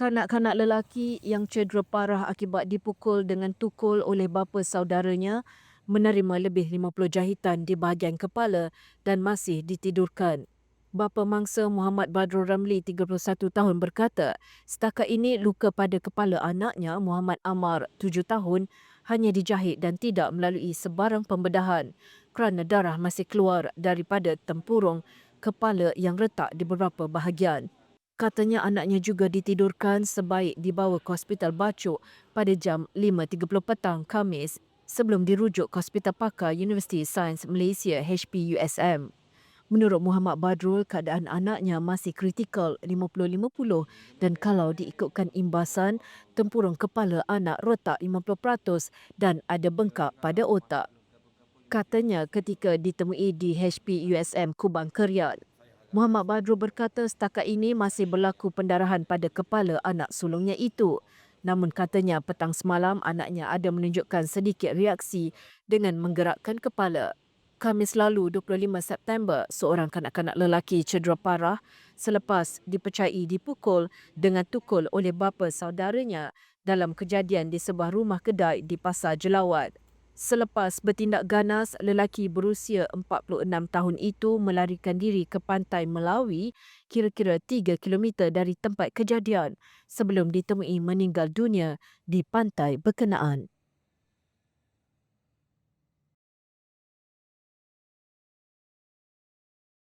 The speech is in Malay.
Kanak-kanak lelaki yang cedera parah akibat dipukul dengan tukul oleh bapa saudaranya menerima lebih 50 jahitan di bahagian kepala dan masih ditidurkan. Bapa mangsa Muhammad Badrul Ramli 31 tahun berkata, setakat ini luka pada kepala anaknya Muhammad Amar 7 tahun hanya dijahit dan tidak melalui sebarang pembedahan kerana darah masih keluar daripada tempurung kepala yang retak di beberapa bahagian. Katanya anaknya juga ditidurkan sebaik dibawa ke Hospital Bacok pada jam 5.30 petang Khamis sebelum dirujuk ke Hospital Pakar Universiti Sains Malaysia HPUSM. Menurut Muhammad Badrul, keadaan anaknya masih kritikal 50-50 dan kalau diikutkan imbasan, tempurung kepala anak retak 50% dan ada bengkak pada otak. Katanya ketika ditemui di HPUSM Kubang Keriat. Muhammad Badrul berkata setakat ini masih berlaku pendarahan pada kepala anak sulungnya itu. Namun katanya petang semalam anaknya ada menunjukkan sedikit reaksi dengan menggerakkan kepala. Khamis lalu 25 September, seorang kanak-kanak lelaki cedera parah selepas dipercayai dipukul dengan tukul oleh bapa saudaranya dalam kejadian di sebuah rumah kedai di Pasar Jelawat. Selepas bertindak ganas, lelaki berusia 46 tahun itu melarikan diri ke pantai Melawi kira-kira 3 km dari tempat kejadian sebelum ditemui meninggal dunia di pantai berkenaan.